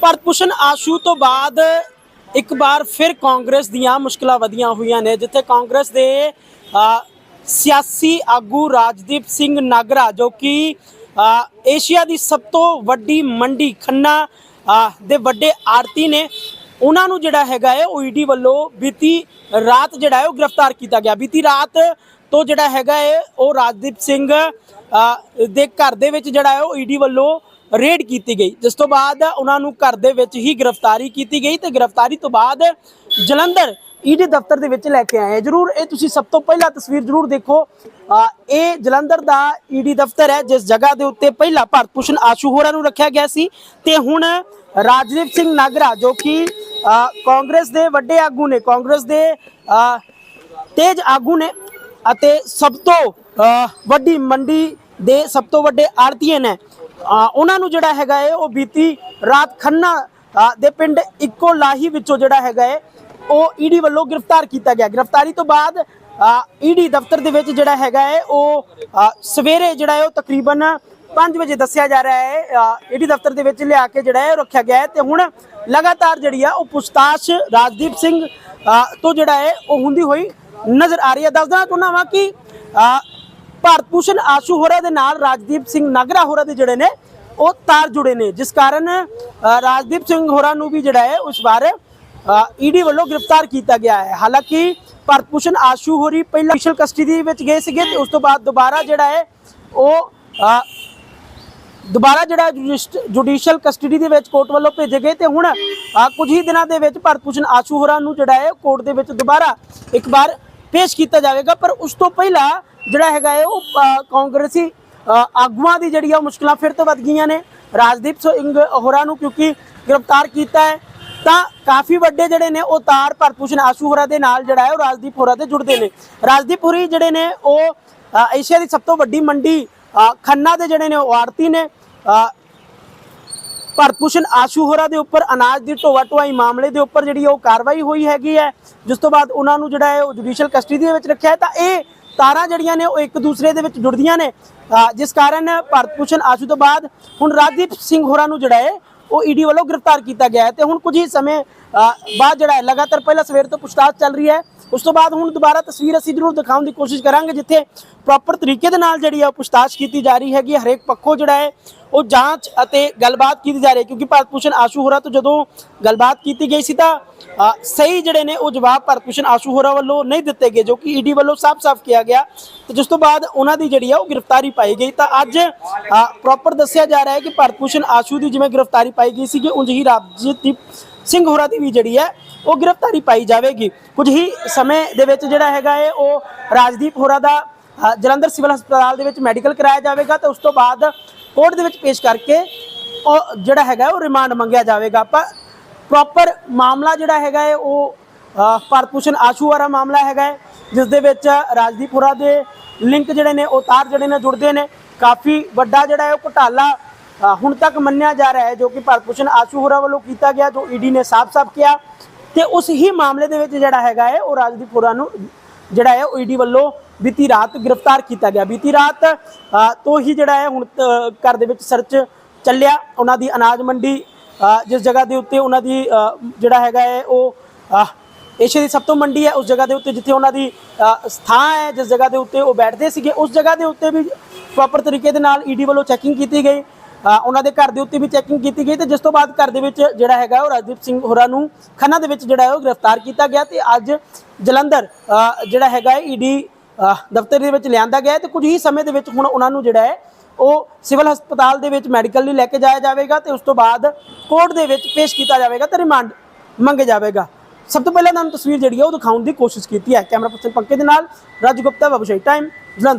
ਭਾਰਤ ਭੂਸ਼ਣ ਆਸ਼ੂ ਤੋਂ ਬਾਅਦ ਇੱਕ ਵਾਰ ਫਿਰ ਕਾਂਗਰਸ ਦੀਆਂ ਮੁਸ਼ਕਲਾਂ ਵਧੀਆਂ ਹੋਈਆਂ ਨੇ, ਜਿੱਥੇ ਕਾਂਗਰਸ ਦੇ ਸਿਆਸੀ ਆਗੂ ਰਾਜਦੀਪ ਸਿੰਘ ਨਾਗਰਾ, ਜੋ ਕਿ ਏਸ਼ੀਆ ਦੀ ਸਭ ਤੋਂ ਵੱਡੀ ਮੰਡੀ ਖੰਨਾ ਦੇ ਵੱਡੇ ਆੜਤੀ ਨੇ, ਉਹਨਾਂ ਨੂੰ ਜਿਹੜਾ ਹੈਗਾ ਹੈ, ਉਹ ਈਡੀ ਵੱਲੋਂ ਬੀਤੀ ਰਾਤ ਜਿਹੜਾ ਹੈ, ਉਹ ਗ੍ਰਿਫਤਾਰ ਕੀਤਾ ਗਿਆ। ਬੀਤੀ ਰਾਤ ਤੋਂ ਜਿਹੜਾ ਹੈਗਾ ਹੈ, ਉਹ ਰਾਜਦੀਪ ਸਿੰਘ ਦੇ ਘਰ ਦੇ ਵਿੱਚ ਜਿਹੜਾ ਹੈ, ਉਹ ਈਡੀ ਵੱਲੋਂ ਰੇਡ ਕੀਤੀ ਗਈ। ਜਿਸ ਤੋਂ ਬਾਅਦ ਉਹਨਾਂ ਨੂੰ ਘਰ ਦੇ ਵਿੱਚ ਹੀ ਗ੍ਰਿਫਤਾਰੀ ਕੀਤੀ ਗਈ ਤੇ ਗ੍ਰਿਫਤਾਰੀ ਤੋਂ ਬਾਅਦ ਜਲੰਧਰ ਈਡੀ ਦਫ਼ਤਰ ਦੇ ਵਿੱਚ ਲੈ ਕੇ ਆਏ ਜਰੂਰ ਇਹ ਤੁਸੀਂ ਸਭ ਤੋਂ ਪਹਿਲਾਂ ਤਸਵੀਰ ਜਰੂਰ ਦੇਖੋ। ਇਹ ਜਲੰਧਰ ਦਾ ਈਡੀ ਦਫ਼ਤਰ ਹੈ, ਜਿਸ ਜਗ੍ਹਾ ਦੇ ਉੱਤੇ ਪਹਿਲਾਂ ਭਾਰਤ ਭੂਸ਼ਣ ਆਸ਼ੂ ਹੋਰਾਂ ਨੂੰ ਰੱਖਿਆ ਗਿਆ ਸੀ ਤੇ ਹੁਣ ਰਾਜਦੀਪ ਸਿੰਘ ਨਾਗਰਾ ਜੋ ਕਿ ਕਾਂਗਰਸ ਦੇ ਵੱਡੇ ਆਗੂ ਨੇ, ਕਾਂਗਰਸ ਦੇ ਤੇਜ ਆਗੂ ਨੇ ਅਤੇ ਸਭ ਤੋਂ ਵੱਡੀ ਮੰਡੀ ਦੇ ਸਭ ਤੋਂ ਵੱਡੇ ਆੜਤੀਏ ਨੇ। ਉਹਨਾਂ ਨੂੰ ਜਿਹੜਾ ਹੈਗਾ ਹੈ ਉਹ ਬੀਤੀ ਰਾਤ ਖੰਨਾ ਦੇ ਪਿੰਡ ਇੱਕੋ ਲਾਹੀ ਵਿੱਚੋਂ ਜਿਹੜਾ ਹੈਗਾ ਹੈ ਉਹ ਈਡੀ ਵੱਲੋਂ ਗ੍ਰਿਫਤਾਰ ਕੀਤਾ ਗਿਆ। ਗ੍ਰਿਫਤਾਰੀ ਤੋਂ ਬਾਅਦ ਈਡੀ ਦਫ਼ਤਰ ਦੇ ਵਿੱਚ ਜਿਹੜਾ ਹੈਗਾ ਹੈ ਉਹ ਸਵੇਰੇ ਜਿਹੜਾ ਹੈ ਉਹ ਤਕਰੀਬਨ 5 ਵਜੇ ਦੱਸਿਆ ਜਾ ਰਿਹਾ ਹੈ ਈਡੀ ਦਫ਼ਤਰ ਦੇ ਵਿੱਚ ਲਿਆ ਕੇ ਜਿਹੜਾ ਹੈ ਉਹ ਰੱਖਿਆ ਗਿਆ ਹੈ ਤੇ ਹੁਣ ਲਗਾਤਾਰ ਜਿਹੜੀ ਆ, ਉਹ ਪੁਛਤਾਛ ਰਾਜਦੀਪ ਸਿੰਘ ਤੋਂ ਜਿਹੜਾ ਹੈ ਉਹ ਹੁੰਦੀ ਹੋਈ ਨਜ਼ਰ ਆ ਰਹੀ ਹੈ। ਦੱਸਦਾ ਚਾਹੁੰਦਾ ਵਾਂ ਕਿ ਭਾਰਤ ਭੂਸ਼ਣ ਆਸ਼ੂ ਹੋਰਾਂ ਦੇ ਨਾਲ ਰਾਜਦੀਪ ਸਿੰਘ ਨਾਗਰਾ ਹੋਰਾਂ ਦੇ ਜਿਹੜੇ ਨੇ, ਉਹ ਤਾਰ ਜੁੜੇ ਨੇ। ਜਿਸ ਕਾਰਨ ਰਾਜਦੀਪ ਸਿੰਘ ਹੋਰਾਂ ਨੂੰ ਵੀ ਜਿਹੜਾ ਹੈ, ਉਸ ਵਾਰ ਈਡੀ ਵੱਲੋਂ ਗ੍ਰਿਫਤਾਰ ਕੀਤਾ ਗਿਆ ਹੈ। ਹਾਲਾਂਕਿ ਭਾਰਤ ਭੂਸ਼ਣ ਆਸ਼ੂ ਹੋਰੀ ਪਹਿਲਾਂ ਅਫੀਸ਼ੀਅਲ ਕਸਟਡੀ ਵਿੱਚ ਗਏ ਸੀਗੇ ਤੇ ਉਸ ਤੋਂ ਬਾਅਦ ਦੁਬਾਰਾ ਜਿਹੜਾ ਹੈ, ਉਹ ਦੁਬਾਰਾ ਜਿਹੜਾ ਜੁਡੀਸ਼ੀਅਲ ਕਸਟਡੀ ਦੇ ਵਿੱਚ ਕੋਰਟ ਵੱਲੋਂ ਭੇਜੇ ਗਏ ਤੇ ਹੁਣ ਕੁਝ ਹੀ ਦਿਨਾਂ ਦੇ ਵਿੱਚ ਭਾਰਤ ਭੂਸ਼ਣ ਆਸ਼ੂ ਹੋਰਾਂ ਨੂੰ ਜਿਹੜਾ ਹੈ ਕੋਰਟ ਦੇ ਵਿੱਚ ਦੁਬਾਰਾ ਇੱਕ ਵਾਰ ਪੇਸ਼ ਕੀਤਾ ਜਾਵੇਗਾ, ਪਰ ਉਸ ਤੋਂ ਪਹਿਲਾਂ ਜਿਹੜਾ ਹੈਗਾ ਹੈ ਉਹ ਕਾਂਗਰਸੀ ਆਗੂਆਂ ਦੀ ਜਿਹੜੀ ਆ ਉਹ ਮੁਸ਼ਕਲਾਂ ਫਿਰ ਤੋਂ ਵੱਧ ਗਈਆਂ ਨੇ। ਰਾਜਦੀਪ ਸਿੰਘ ਹੋਰਾਂ ਨੂੰ ਕਿਉਂਕਿ ਗ੍ਰਿਫਤਾਰ ਕੀਤਾ ਹੈ, ਤਾਂ ਕਾਫੀ ਵੱਡੇ ਜਿਹੜੇ ਨੇ ਉਹ ਤਾਰ ਭਾਰਤ ਆਸ਼ੂ ਹੋਰਾਂ ਦੇ ਨਾਲ ਜਿਹੜਾ ਹੈ ਉਹ ਰਾਜਦੀਪ ਹੋਰਾਂ ਦੇ ਜੁੜਦੇ ਨੇ। ਰਾਜਦੀਪ ਹੋਰੀ ਜਿਹੜੇ ਨੇ ਉਹ ਏਸ਼ੀਆ ਦੀ ਸਭ ਤੋਂ ਵੱਡੀ ਮੰਡੀ ਖੰਨਾ ਦੇ ਜਿਹੜੇ ਨੇ ਉਹ ਆੜਤੀ ਨੇ। ਭਾਰਤ ਭੂਸ਼ਣ ਆਸ਼ੂ ਹੋਰਾਂ ਦੇ ਉੱਪਰ ਅਨਾਜ ਦੀ ਢੋਆ ਢੁਆਈ ਮਾਮਲੇ ਦੇ ਉੱਪਰ ਜਿਹੜੀ ਉਹ ਕਾਰਵਾਈ ਹੋਈ ਹੈਗੀ ਹੈ, ਜਿਸ ਤੋਂ ਬਾਅਦ ਉਹਨਾਂ ਨੂੰ ਜਿਹੜਾ ਹੈ ਉਹ ਜੁਡੀਸ਼ੀਅਲ ਕਸਟਡੀ ਦੇ ਵਿੱਚ ਰੱਖਿਆ ਹੈ। ਤਾਂ ਇਹ ਤਾਰਾਂ ਜਿਹੜੀਆਂ ਨੇ ਉਹ ਇੱਕ ਦੂਸਰੇ ਦੇ ਵਿੱਚ ਜੁੜਦੀਆਂ ਨੇ। ਜਿਸ ਕਾਰਨ ਭਾਰਤ ਭੂਸ਼ਣ ਆਸ਼ੂ ਤੋਂ ਬਾਅਦ ਹੁਣ ਰਾਜਦੀਪ ਸਿੰਘ ਹੋਰਾਂ ਨੂੰ ਜਿਹੜਾ ਹੈ ਉਹ ਈਡੀ ਵੱਲੋਂ ਗ੍ਰਿਫਤਾਰ ਕੀਤਾ ਗਿਆ ਹੈ। ਤੇ ਹੁਣ ਕੁਝ ਹੀ ਸਮੇਂ ਬਾਅਦ ਜਿਹੜਾ ਹੈ, ਲਗਾਤਾਰ ਪਹਿਲਾਂ ਸਵੇਰ ਤੋਂ ਪੁੱਛਤਾਛ ਚੱਲ ਰਹੀ ਹੈ। ਉਸ ਤੋਂ ਬਾਅਦ ਹੁਣ ਦੁਬਾਰਾ ਤਸਵੀਰ ਅਸੀਂ ਜ਼ਰੂਰ ਦਿਖਾਉਣ ਦੀ ਕੋਸ਼ਿਸ਼ ਕਰਾਂਗੇ, ਜਿੱਥੇ ਪ੍ਰੋਪਰ ਤਰੀਕੇ ਦੇ ਨਾਲ ਜਿਹੜੀ ਆ ਪੁੱਛਤਾਛ ਕੀਤੀ ਜਾ ਰਹੀ ਹੈਗੀ ਹਰੇਕ ਪੱਖੋਂ ਜਿਹੜਾ ਹੈ ਉਹ ਜਾਂਚ ਅਤੇ ਗੱਲਬਾਤ ਕੀਤੀ ਜਾ ਰਹੀ ਹੈ, ਕਿਉਂਕਿ ਭਾਰਤ ਭੂਸ਼ਣ ਆਸ਼ੂ ਹੋਰਾਂ ਤੋਂ ਜਦੋਂ ਗੱਲਬਾਤ ਕੀਤੀ ਗਈ ਸੀ ਤਾਂ ਸਹੀ ਜਿਹੜੇ ਨੇ ਉਹ ਜਵਾਬ ਭਾਰਤ ਭੂਸ਼ਣ ਆਸ਼ੂ ਹੋਰਾਂ ਵੱਲੋਂ ਨਹੀਂ ਦਿੱਤੇ ਗਏ, ਜੋ ਕਿ ਈਡੀ ਵੱਲੋਂ ਸਾਫ਼-ਸਾਫ਼ ਕਿਹਾ ਗਿਆ। ਤੇ ਜਿਸ ਤੋਂ ਬਾਅਦ ਉਹਨਾਂ ਦੀ ਜਿਹੜੀ ਆ ਉਹ ਗ੍ਰਿਫਤਾਰੀ ਪਾਈ ਗਈ। ਤਾਂ ਅੱਜ ਪ੍ਰੋਪਰ ਦੱਸਿਆ ਜਾ ਰਿਹਾ ਹੈ ਕਿ ਭਾਰਤ ਭੂਸ਼ਣ ਆਸ਼ੂ ਦੀ ਜਿਵੇਂ ਗ੍ਰਿਫਤਾਰੀ ਪਾਈ ਗਈ ਸੀ ਕਿ ਉਂਝ ਹੀ ਰਾਜਦੀਪ ਸਿੰਘ ਹੋਰਾਂ ਦੀ ਵੀ ਜਿਹੜੀ ਹੈ ਉਹ ਗ੍ਰਿਫਤਾਰੀ ਪਾਈ ਜਾਵੇਗੀ। ਕੁਝ ਹੀ ਸਮੇਂ ਦੇ ਵਿੱਚ ਜਿਹੜਾ ਹੈਗਾ ਹੈ ਉਹ ਰਾਜਦੀਪ ਹੋਰਾਂ ਦਾ ਜਲੰਧਰ ਸਿਵਲ ਹਸਪਤਾਲ ਦੇ ਵਿੱਚ ਮੈਡੀਕਲ ਕਰਾਇਆ ਜਾਵੇਗਾ। ਤੇ ਉਸ ਤੋਂ ਬਾਅਦ ਕੋਰਟ ਦੇ ਵਿੱਚ ਪੇਸ਼ ਕਰਕੇ ਉਹ ਜਿਹੜਾ ਹੈਗਾ ਉਹ ਰਿਮਾਂਡ ਮੰਗਿਆ ਜਾਵੇਗਾ। ਪਰ ਪ੍ਰੋਪਰ ਮਾਮਲਾ ਜਿਹੜਾ ਹੈਗਾ ਹੈ ਉਹ ਅ, ਭਾਰਤ ਭੂਸ਼ਣ ਆਸ਼ੂ ਵਾਲਾ ਮਾਮਲਾ ਹੈਗਾ ਹੈ ਜਿਸ ਦੇ ਵਿੱਚ ਰਾਜਦੀਪ ਹੋਰਾਂ ਦੇ ਲਿੰਕ ਜਿਹੜੇ ਨੇ ਉਹ ਤਾਰ ਜਿਹੜੇ ਨੇ ਜੁੜਦੇ ਨੇ। ਕਾਫੀ ਵੱਡਾ ਜਿਹੜਾ ਹੈ ਉਹ ਘੁਟਾਲਾ ਹੁਣ ਤੱਕ ਮੰਨਿਆ ਜਾ ਰਿਹਾ ਹੈ ਜੋ ਕਿ ਭਾਰਤ ਭੂਸ਼ਣ ਆਸ਼ੂ ਹੋਰਾਂ ਵੱਲੋਂ ਕੀਤਾ ਗਿਆ ਜੋ ਈਡੀ ਨੇ ਸਾਫ਼-ਸਾਫ਼ ਕਿਹਾ। ਤੇ ਉਸ ਹੀ ਮਾਮਲੇ ਦੇ ਵਿੱਚ ਜਿਹੜਾ ਹੈਗਾ ਹੈ ਉਹ ਰਾਜਦੀਪ ਹੋਰਾਂ ਨੂੰ ਜਿਹੜਾ ਹੈ ਉਹ ਈਡੀ ਵੱਲੋਂ ਬੀਤੀ ਰਾਤ ਗ੍ਰਿਫਤਾਰ ਕੀਤਾ ਗਿਆ। ਬੀਤੀ ਰਾਤ ਤੋਂ ਹੀ ਜਿਹੜਾ ਹੈ ਹੁਣ ਘਰ ਦੇ ਵਿੱਚ ਸਰਚ ਚੱਲਿਆ। ਉਹਨਾਂ ਦੀ ਅਨਾਜ ਮੰਡੀ ਜਿਸ ਜਗ੍ਹਾ ਦੇ ਉੱਤੇ ਉਹਨਾਂ ਦੀ ਜਿਹੜਾ ਹੈਗਾ ਹੈ ਉਹ ਏਸ਼ੀਆ ਦੀ ਸਭ ਤੋਂ ਮੰਡੀ ਹੈ ਉਸ ਜਗ੍ਹਾ ਦੇ ਉੱਤੇ ਜਿੱਥੇ ਉਹਨਾਂ ਦੀ ਅ, ਸਥਾਨ ਹੈ ਜਿਸ ਜਗ੍ਹਾ ਦੇ ਉੱਤੇ ਉਹ ਬੈਠਦੇ ਸੀਗੇ। ਉਸ ਜਗ੍ਹਾ ਦੇ ਉੱਤੇ ਵੀ ਪ੍ਰੋਪਰ ਤਰੀਕੇ ਦੇ ਨਾਲ ਈਡੀ ਵੱਲੋਂ ਚੈਕਿੰਗ ਕੀਤੀ ਗਈ। ਉਹਨਾਂ ਦੇ ਘਰ ਦੇ ਉੱਤੇ ਵੀ ਚੈਕਿੰਗ ਕੀਤੀ ਗਈ ਤੇ ਜਿਸ ਤੋਂ ਬਾਅਦ ਘਰ ਦੇ ਵਿੱਚ ਜਿਹੜਾ ਹੈਗਾ ਉਹ ਰਾਜਦੀਪ ਸਿੰਘ ਹੋਰਾਂ ਨੂੰ ਖੰਨਾ ਦੇ ਵਿੱਚ ਜਿਹੜਾ ਹੈ ਉਹ ਗ੍ਰਿਫਤਾਰ ਕੀਤਾ ਗਿਆ ਤੇ ਅੱਜ ਜਲੰਧਰ ਜਿਹੜਾ ਹੈਗਾ ਈਡੀ ਦਫ਼ਤਰ ਦੇ ਵਿੱਚ ਲਿਆਂਦਾ ਗਿਆ ਹੈ ਤੇ ਕੁਝ ਹੀ ਸਮੇਂ ਦੇ ਵਿੱਚ ਹੁਣ ਉਹਨਾਂ ਨੂੰ ਜਿਹੜਾ ਹੈ, ਉਹ ਸਿਵਲ ਹਸਪਤਾਲ ਦੇ ਵਿੱਚ ਮੈਡੀਕਲ ਲਈ ਲੈ ਕੇ ਜਾਇਆ ਜਾਵੇਗਾ ਤੇ ਉਸ ਤੋਂ ਬਾਅਦ ਕੋਰਟ ਦੇ ਵਿੱਚ ਪੇਸ਼ ਕੀਤਾ ਜਾਵੇਗਾ ਤੇ ਰਿਮਾਂਡ ਮੰਗੇ ਜਾਵੇਗਾ। ਸਭ ਤੋਂ ਪਹਿਲਾਂ ਤੁਹਾਨੂੰ ਤਸਵੀਰ ਜਿਹੜੀ ਹੈ ਉਹ ਦਿਖਾਉਣ ਦੀ ਕੋਸ਼ਿਸ਼ ਕੀਤੀ ਹੈ। ਕੈਮਰਾ ਪਰਸਨ ਪੰਕਜ ਦੇ ਨਾਲ, ਰਾਜ ਗੁਪਤਾ ਬਾਬੂਸ਼ਾਹੀ ਟਾਈਮ, ਜਲੰਧਰ।